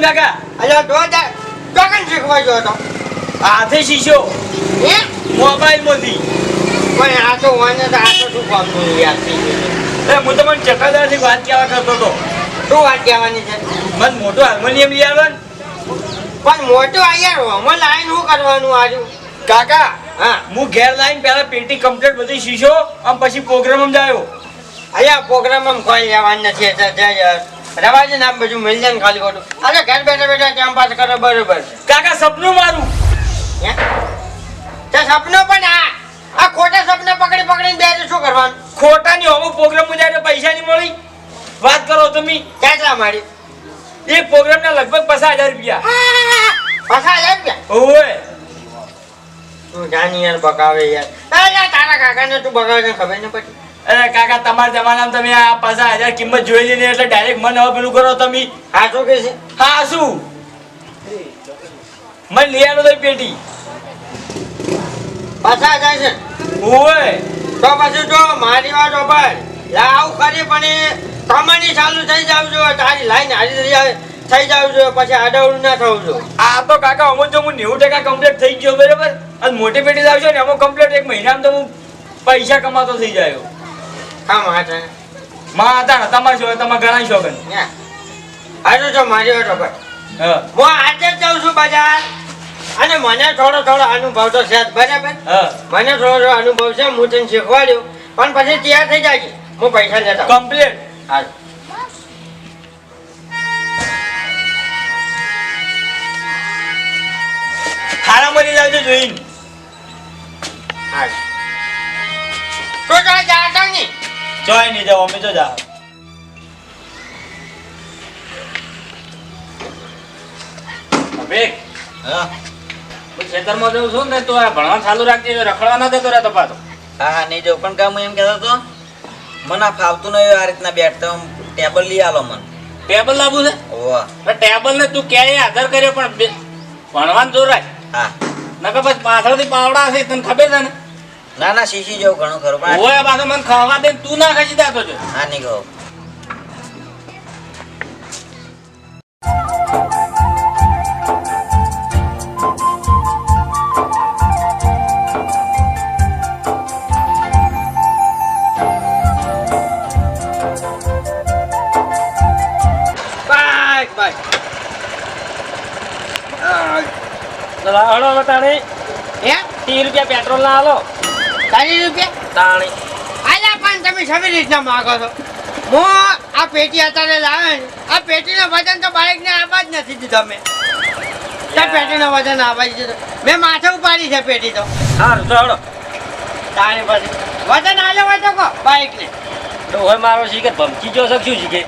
નહીં કાકા? અલ્યા તો જા શીખવા ગયો હતો? હાથે શીશો. હે? મોબાઈલમાંથી. પણ આ તો વાને તો આ તો શું કામનું યાદ થઈ ગયું એ હું તમને ચકાદારથી વાત કહેવા કરતો હતો? શું વાત કહેવાની છે? મને મોટો હાર્મોનિયમ લઈ આવે ને પણ મોટું અહીંયા અમે લાઈન શું કરવાનું આજુ? કાકા હા. હું ઘેર લાઈન પહેલા પેટી કમ્પ્લીટ બધી શીશો આમ પછી પ્રોગ્રામ જાયો અહીંયા પ્રોગ્રામમાં કોઈ લેવાનું નથી એટલે રવા છે ને આમ બધું મળી જાય ને ખાલી ખોટું. અરે ઘર બેઠા બેઠા ટાઈમ પાસ કરો બરોબર. કાકા સપનું મારું. હે? તે સપનો પણ આ આ ખોટા સપના પકડી પકડીને બે શું કરવાનું? ખોટાની અમુક પ્રોગ્રામ જાય પૈસા ની મળી. વાત કરો તમે. કેટલા મારી? એક પ્રોગ્રામના લગભગ પચાસ હજાર રૂપિયા. ગયા ઓય તું જાની યાર બકાવે યાર. તારા કાકાને તું બકાવે છે ખબર ન પડી. અરે કાકા તમારા જમાનામાં તમે આ પાછા હજાર કિંમત જોઈ ને એટલે ડાયરેક્ટ મને હવે પેલું કરો તમે. હા કે છે? હા શું? મને લઈ આવ્યો તો પેટી. પાછા જાય છે. ઓય. તો પછી જો મારી વાત ઉપર લાવ કરી પણ કમાણી ચાલુ થઈ જાવ જો તારી લાઈન હારી થઈ જાય થઈ જાવ જો પછી આડાવડું ના થવું જો. આ તો કાકા અમુક જો હું નેવું ટકા કમ્પ્લીટ થઈ ગયો બરાબર? અને મોટી પેટી લાવજો ને અમુક કમ્પ્લીટ એક મહિનામાં તો હું પૈસા કમાતો થઈ જાય. કામ હાથે? માં હતા તમારે શોખ તમારે ઘણા શોખ ને. તો મારી વાત ઉપર હું. આજે જ જાઉં છું બજાર. અને મને થોડો થોડો અનુભવ તો છે જ, બરાબર? હા. મને થોડો થોડો અનુભવ છે હું તને શીખવાડ્યું. પણ પછી તૈયાર થઈ જાય હું પૈસા લેતા. કમ્પ્લીટ હારું. ખારા મળી લાવજો જોઈને. હા તો તો જાતા નહીં જોઈ નહીં જાઓ અમે તો જા અભિક હું? ખેતરમાં જઉં છું ને તો આ ભણવા ચાલુ રાખજે રખડવા ના જતો રહેતો પાછો. હા હા નહીં જવું પણ કામ એમ કહેતો હતો મને આ ફાવતું નહીં આ રીતના બેઠતો ટેબલ લઈ આલો મને. ટેબલ લાવવું છે? ઓહ. ટેબલ ને તું ક્યાંય આધાર કર્યો પણ બે- ભણવાનું જોર રાખ. હા. નકર પછી પાછળથી પાવડા હશે તને ખબર છે ને? ના ના શીશી જેવું ઘણું ખરું પણ આ- ઓય પાછો મને ખાવા દે તું ના ખાઈ દેતો છો હા નહીં કહું હળો હળો તાણી. હે? ત્રીસ રૂપિયા પેટ્રોલ ના હાલો ચાલીસ રૂપિયા તાણી. આલા પણ તમે સવી રીતના માગો છો? હું આ પેટી અત્યારે લાવે ને આ પેટીનો વજન તો બાઇકને આપવા જ નથી દીધો મેં તો પેટીનો વજન આપવા જ દીધો. મેં માથે ઉપાડી છે પેટી તો. સારું તો તાણી પછી. વજન આલો હોય તો કહો બાઇકને તો હોય મારો શીખે ભમકી જો શકશું શીખે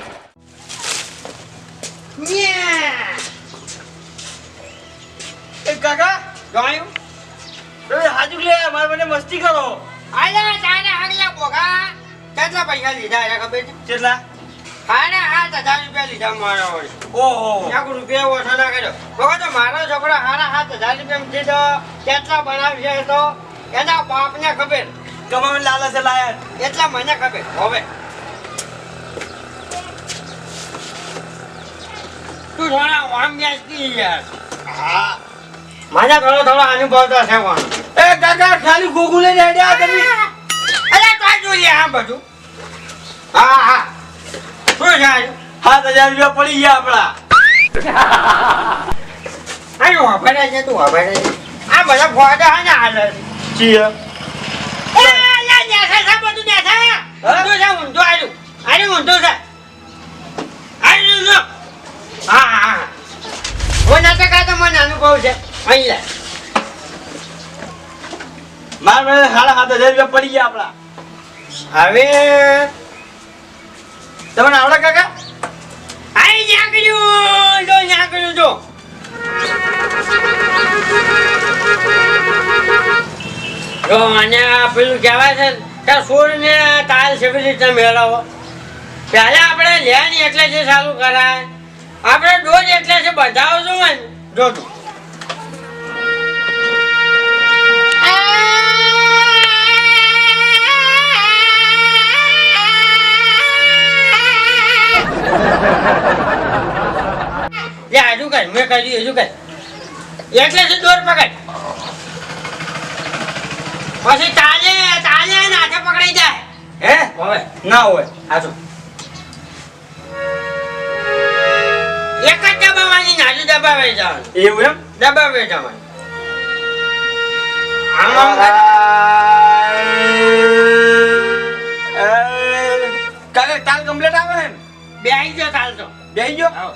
એ કાકા જોયું તમે હાજુ લે મારે મને મસ્તી કરો. આગલા બોગા કેટલા પૈસા લીધા છે ખબર છે? કેટલા? હજાર રૂપિયા લીધા મારા હોય. ઓહો. એક રૂપિયા ઓછો ના કર્યો. બગા તો મારો છોકરો હારા હાથ હજાર રૂપિયા દીધો કેટલા બનાવશે તો? એના બાપને ખબર. કમાવે લાલચ લાયા એટલા મને ખબર. હવે. તું થોડા વામ બેસતી યાર હા. મને થોડો થોડો અનુભવ તો છે વામ એ કાકા ખાલી ગોગુ લઈને આડ્યા તમે. અરે કાઈ જોઈએ આ બધું હા હા. શું થાય હાથ સાત હજાર રૂપિયા પડી ગયા આપણા. આયો વાપરે છે તું વાપરે છે. આ બધા ફોટા હા ને હાલે. છીએ અનુભવ છે. અહીંયા મારા સાડા સાત હજાર રૂપિયા પડી ગયા આપણા. હવે તમને આવડે કાકા? આઈ નાખ્યું જો નાખ્યું જો. જો અને પેલું કહેવાય છે ને કે સૂર ને તાલ કેવી રીતે મેળવો પહેલા આપણે લેવાની એટલે જે ચાલુ કરાય. આપણે ડોઝ એટલે છે બધાઓ જોવે ને જો મેં હજુ એટલે છે દોર પકડ. પછી ચાલે ચાલે ને હાથે પકડાઈ જાય. હે? હવે. ના હોય. હાચો એક જ દબાવવાની ને હજુ દબાવે જવાનું. એવું એમ? દબાવે જવાનું. આમ. કાલે તાલ કમ્પ્લીટ આવે હે બે આવી ગયો ચાલતો બેહી ગયો આવો.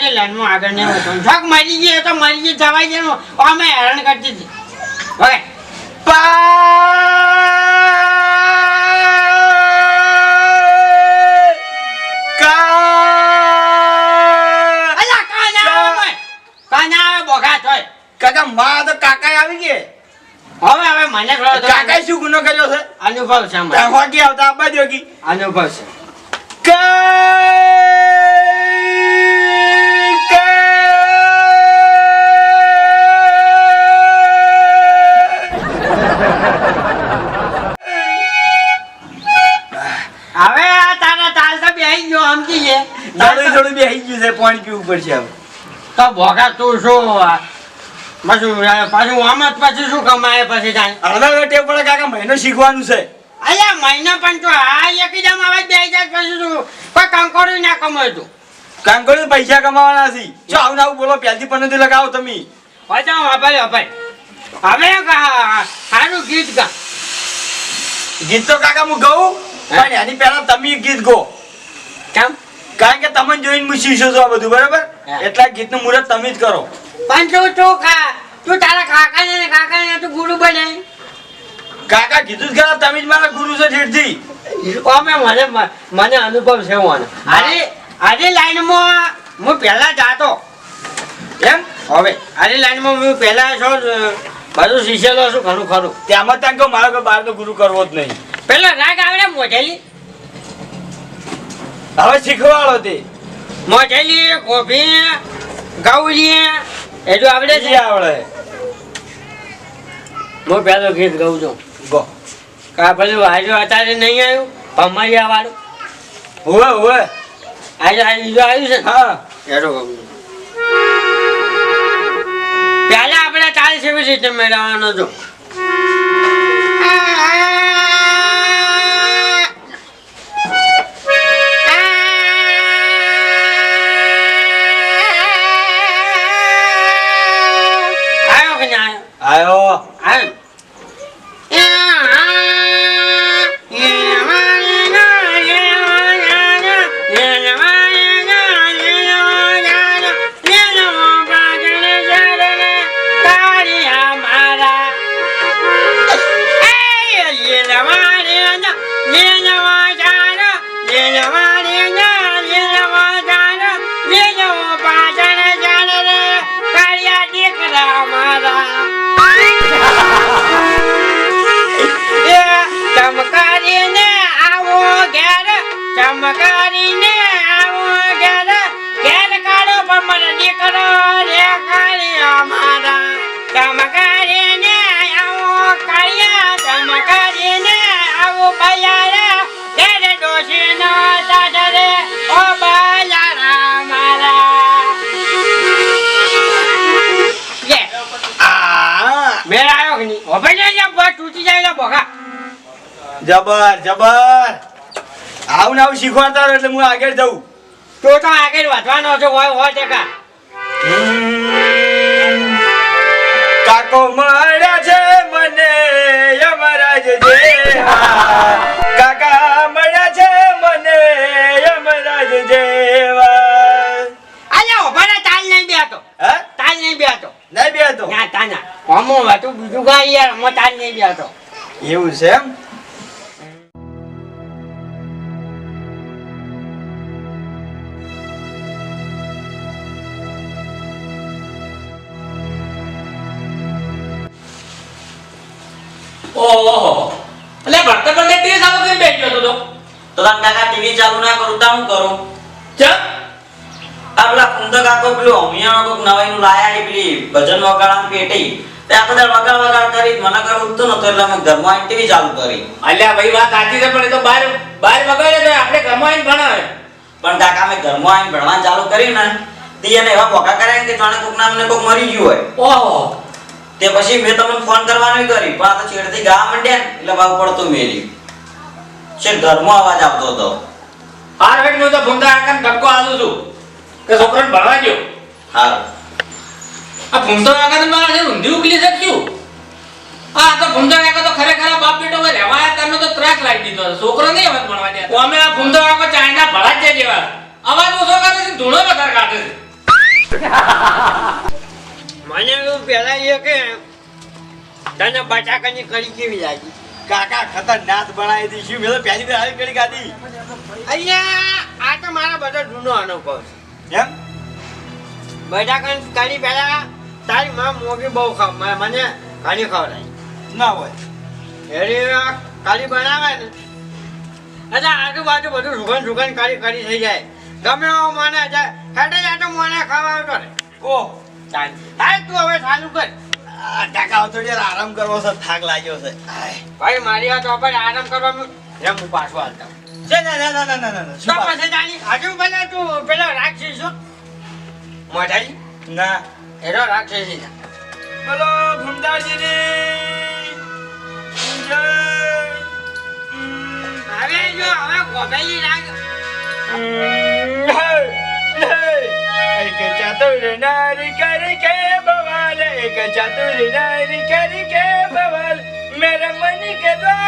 મારું લાઈનમાં આગળ નહીં વધવાનું. થોક મરી ગઈ તો મરી ગઈ જવાય ગયો અમે હેરાન કરતી હતી. ઓકે કાં? કાં કાકા માં તો કાકા આવી ગયે હવે હવે મને કાકા શું ગુનો કર્યો છે? અનુભવ છે. હોકી આવતા આબા જોગી. અનુભવ છે. હવે પડશે હવે. તો ભોગા તું શું પાછું પાછું આમ પછી શું કમાય પછી જાય ટેપ પડે કાકા મહિનો શીખવાનું છે. અલ્યા મહિનો પણ તો આ એકદમ આવે બે હજાર પછી તું કોઈ કંકોડું ના કમાય તું. કામ પૈસા કમાવાના નથી જો આવું આવું બોલો પહેલથી નથી લગાવો તમે. પાછા વાપરે વાપરે. હવે સારું ગીત ગા. ગીત તો કાકા હું ગઉં પણ એની પહેલા તમે ગીત ગો. કારણ કે તમે જોઈને હું શીશો છો આ બધું બરાબર. એટલા ગીતનું મુહૂર્ત તમે જ કરો. પણ તું તું ખા તું તારા કાકાને ને કાકાને તું ગુરુ બને. કાકા કીધું જ ખરા તમે જ મારા ગુરુ છો ઠેરથી અમે મને મને અનુભવ છે મને આજે આજે લાઈનમાં હું પહેલા જાતો એમ? હવે આજે લાઈનમાં હું પહેલા છો બધું શીખેલો છું ઘણું ખરું. ત્યાંમાં ત્યાં કહો મારે બાર બહારનો ગુરુ કરવો જ નહીં. પેલો રાગ આવડે મોઢેલી? હવે શીખવાડો તે. મોઢેલી કોફી ગૌરી એટલું આવડે છે. આવડે. હું પેલો ગીત ગાઉં છું. ગો. કા પેલું આજે અત્યારે નહીં આવ્યું? પમરિયા વાળું. હોવે હોવે આજે આજે બીજું આવ્યું છે હા. એનો ગાઉં પહેલા આપણે ચાલીસ સેવી રીતે મેળવવાનો છું ચમકારીને આવો ઘેર ચમકારીને આવો ઘેર. ઘેર કાઢો પમર દીકરો રે કાળિયા મારા. ચમકારીને આવો કાળિયા ચમકારીને આવો બયારા. ઘેર ડોશીનો સાસરે ઓ બયારા મારા. મેળ આવ્યો કે નહીં? હવે ને બસ તૂટી જાય બોગા જબર જબર. આવું ને આવું શીખવાડતા રહો એટલે હું આગળ જઉં. તો તો આગળ વધવાનો છે હોય હોય ટકા. કાકો મળ્યા છે મને યમરાજ જે કાકા મળ્યા છે મને યમરાજ જેવા અલ્યા ઉભાને તાલ નહીં બેતો હે? તાલ નહીં બેતો નહીં બે તો ના તાના. અમો હતું બીજું કાંઈ યાર અમો તાલ નહીં બેતો એવું છે એમ? તાર કાકા ટીવી ચાલુ ના કરું તો હું કરું? ચમ? આપલા પેલા કાકો પેલું અમિયાનો કોક નવાઈનું લાયા એ પેલી ભજન વગાડા પેટી. તે આ બધા વગાડ વગાડ કરી મને કરું ઉઠતું નતો એટલે અમે ઘરમાં આવીને ટીવી ચાલુ કરી. અલ્યા ભાઈ વાત સાચી છે પણ એ તો બહાર બહાર વગાડે તો આપણે ઘરમાં આવીને ભણાવે. પણ કાકા અમે ઘરમાં આવીને ભણવાનું ચાલુ કર્યું ને તે એને એવા ભોગા કર્યા કે જાણે કોક નામને કોક મરી ગયું હોય. ઓહો. તે પછી મેં તમને ફોન કરવાનું કરી પણ આ તો છેડથી ગાવા મંડ્યા ને એટલે ભાવ પડતું મેલ્યું. છે ઘરમાં અવાજ આવતો હતો. હાર વેટ હું તો ભૂંડા આકન ધક્કો આલું છું. કે છોકરાને ભણવા ગયો? હારું. આ ભૂંડા આકન મારે છે ઊંધી ઉકલી શક્યું આ તો ભૂંડા આકન તો ખરેખર બાપ બેટો કોઈ રહેવા તારનો તો ત્રાસ લાગી દીધો છોકરો નહીં અવાજ ભણવા દે અમે આ ભૂંડા આકન ચાઇના ભળા જ જેવા. અવાજ ઓછો કરે છે ધૂણો વધારે કાઢે છે. મને એવું પેલા એ કે તને બટાકાની કઢી કેવી લાગી? કાકા ખતરનાક બનાવી દીધી મેં તો પહેલી વાર આવી કરી ગાડી? અહીંયા આ તો મારા બધા જૂનો અનુભવ છે. એમ? બટાકાની કાઢી પહેલા તારી માં મોગી બહુ ખાવ મને ઘણી ખવડાય ના હોય. એરી કાઢી બનાવે ને એટલે આજુબાજુ બધું સુગંધ સુગંધ કાઢી કાઢી થઈ જાય. ગમે એવો મને જાય હેઠે જાતો મને ખાવા આવતો ને ઓહ તું હવે ચાલુ કર. કાકા થોડી આરામ કરવો છે થાક લાગ્યો છે. ભાઈ મારી વાત ઉપર આરામ કરવાનું એમ હું પાછો હાલતા છે ના ના ના ના ના ના, તો? પછી જાણી? હજુ પેલા તું પેલા રાક્ષસી છો. મોઢાઈ ના. એનો રાક્ષસી છે. બોલો ભૂમતાજીની જય. હવે જો હવે ગોબેલી રાગ એક ચાતુર નારી કરી કે બવાલ એક ચાતુર નારી કરી કે બવાલ મેરા મન કે દ્વાર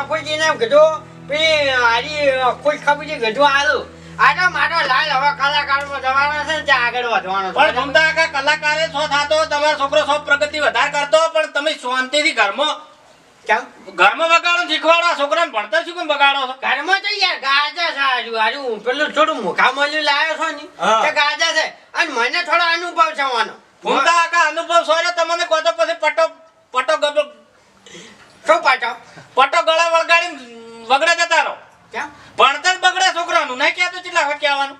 મેં કીધું કીધું પેલી હારી ખુશ ખબરી કીધું આલું આ મારો લાલ હવે કલાકારમાં જવાનો છે ત્યાં આગળ વધવાનો પણ છે ભૂમતા કલાકારે છો થાતો તમારો છોકરો સો પ્રગતિ વધારે કરતો પણ તમે શાંતિથી ઘરમાં કેમ? ઘરમાં બગાડો શીખવાડો છોકરાને ભણતર શું કેમ બગાડો છો? ઘરમાં તો યાર ગાજર છે આજુ આજુ પેલું થોડું મુખા મળ્યું લાવ્યો છો ને. તે ગાજર છે. અને મને થોડો અનુભવ છે વાનો આકા અનુભવ ને તમને કહો તો પછી પટો પટો ગબ શું પાટો પટો ગળા વગાડી વગડે જતા રહો. કેમ? ભણતર બગડે છોકરાનું. નહીં કહેતો કેટલા વખત કહેવાનું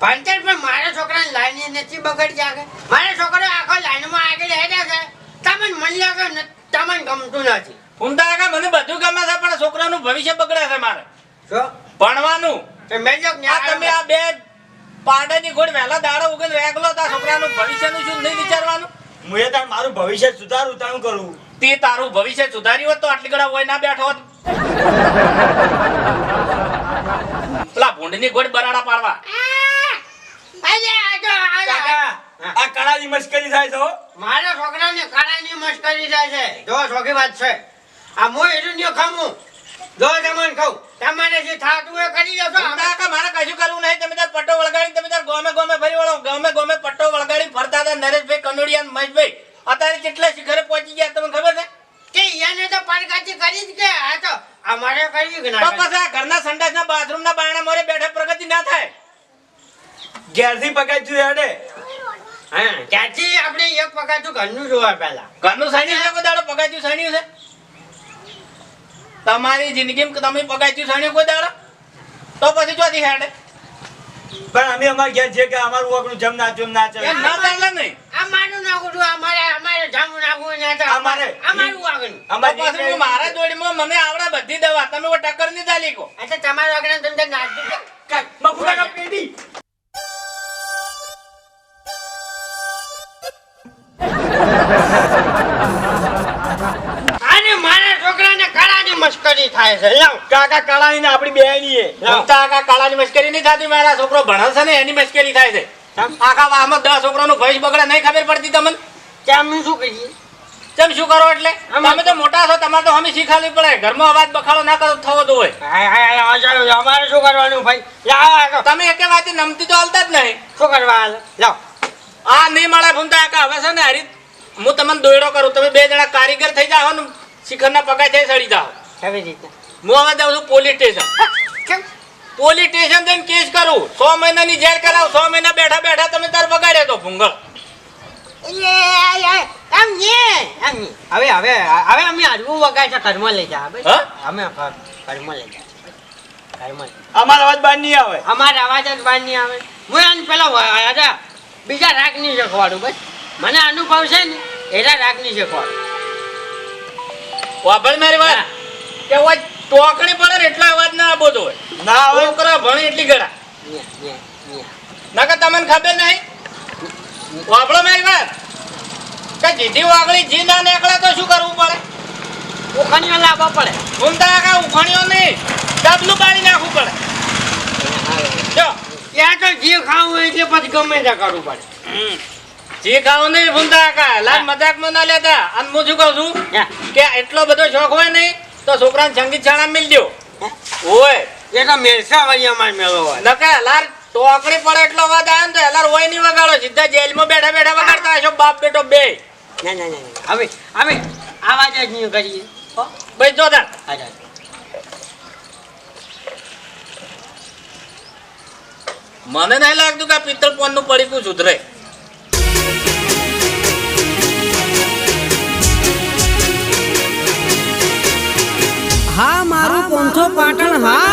ભણતર પણ મારા છોકરાને લાઈન નથી બગડતી આગળ. મારા છોકરો આખો લાઈનમાં આગળ હેડ્યા છે. તમને મન લાગે ને તમને ગમતું નથી? ભૂમતા આકા મને બધું ગમે છે પણ છોકરાનું ભવિષ્ય બગડે છે મારે. શું? ભણવાનું. તમે આ બે પાડાની ગોળ વહેલા દાડો ઉગન રેગલો તા છોકરાનું ભવિષ્યનું શું નહીં વિચારવાનું? હું એ તાર મારું ભવિષ્ય સુધારું તારું કરું. તે તારું ભવિષ્ય સુધાર્યું હોત તો આટલી ગળા હોય ના બેઠો હોત. પેલા ભૂંડની ગોળ બરાડા પાડવા. આ કળાની મશ્કરી થાય છે હો. મારા છોકરાને કાળાની મશ્કરી થાય છે. જો છોકરી વાત છે. આ હું એનું ન્યો ખામું જો તમને કહું તમારે જે થાતું એ કરી ભૂમતા આકા મારે કશું કરવું નહીં. તમે તાર પટ્ટો વળગાડી તમે તાર ગોમે ગોમે ફરી વળો. ગમે ગોમે પટ્ટો વળગાડી ફરતા હતા નરેશભાઈ કનોડિયા અને મહેશભાઈ. અત્યારે કેટલા શિખરે પહોંચી ગયા તમને ખબર છે? કે એને તો પડકાચી કરી જ કે આ તો અમારે કરી કે તો ના આ ઘરના સંડાસના બાથરૂમના બારણા મોરે બેઠે પ્રગતિ ના થાય. ઘેરથી પકાચ્યું હેડે હા ત્યાંથી આપણે એક પકાતું ઘરનું જોવા પહેલા. ઘરનું સણ્યું છે કોઈ દાડો પગાચ્યું સણ્યું છે? તમારી જિંદગીમાં તમે પગાચ્યું સણ્યું કોઈ દાડો? તો પછી ચોથી હેડે. પણ અમે અમાર ઘેર છે કે અમારું વગનું જમ ના જમ ના ચાલે. ના ચાલે નહીં અમારું નાખું છું અમારે અમારે જામું નાખવું ના ચાલે અમારે. અમારું તો અમાર હું મારા જોડીમાં મને આવડે બધી દવા તમે કો ટક્કરની ચાલી કો એટલે તમારું આગળ તમને નાખી કાંઈ, મફુડા કા પેડી Ha ha ha ha છોકરાને મસ્કરી થાય છે લાવ કાકા કાળાની ને આપણી એ. ભમતા કાળાની મશ્કરી નહીં થતી મારા છોકરો ભણે છે ને એની મશ્કરી થાય છે. આખા વાહમાં દસ છોકરાનું ભવિષ્ય બગડે નહીં ખબર પડતી તમને? શું કેમ શું કરો એટલે? તમે તો મોટા છો તમારે તો અમે શીખાવી પડે. ઘરમાં અવાજ બખાડો ના કરો થવો તો હોય. અમારે શું કરવાનું ભાઈ. તમે એક વાત નમતી તો હાલતા જ નહીં. શું કરવા? લાવ આ નહીં મળે ભૂમતા આકા હવે છે ને હરી હું તમને દોયડો કરું. તમે બે જણા કારીગર થઈ જાઓ ને શિખરના પગાર થઈ સડી જાઓ. કેવી રીતે? હું હવે જાઉં છું પોલીસ સ્ટેશન કેમ? પોલીસ સ્ટેશન જઈને કેસ કરું. સો મહિનાની જેલ કરાવ સો મહિના બેઠા બેઠા તમે તાર બગાડ્યો તો ભૂંગળ. હવે હવે હવે અમે હળવું વગાડ છે ઘરમાં લઈ જા અમે લઈ જા અમારો અવાજ બહાર નહીં આવે. અમારા અવાજ જ બહાર નહીં આવે. હું એને પેલા બીજા રાગ નહીં શીખવાડું બસ. મને અનુભવ છે ને એના રાગ નહીં શીખવાડું. વાપર મારી વાત? કે અવાજ ટોકણી પડે ને એટલા અવાજ ના આપો તો. હોય. ના આવે છોકરા ભણે એટલી ગળા ના કે. નકર તમને ખબર નહીં? વાપડો મારી વાત. કે જીધી વાગળી જી ના નીકળે તો શું કરવું પડે? ઉખાણીઓ લાવવા પડે. ઘૂમતા આખા ઉખાણીઓ નહીં ડબલું પાડી નાખવું પડે. જો. ત્યાં તો જે ખાવું હોય એટલે પછી ગમે ત્યાં કરવું પડે. જી ખાવું નહીં ઘૂમતા આખા. લાલ મજાકમાં ના લેતા. અને હું શું કહું છું? કે એટલો બધો શોખ હોય નહીં તો છોકરાને સંગીત શાળા મિલ દો ઓય એ તો મેલસા વાળી અમારે મેળો હોય. નકા લાર ટોકડી પડે એટલો અવાજ આવ્યો ને તો એલાર હોય નહીં વગાડો સીધા જેલમાં બેઠા બેઠા વગાડતા હશો બાપ બેટો બે. ના ના ના. હવે હવે આવાજ જ નહીં કરીએ. ભાઈ જો તાર. હા, હા. મને નહીં લાગતું કે આ પિત્તળ પોનનું પડીકું સુધરે. મારું પોંથો પાટણ હા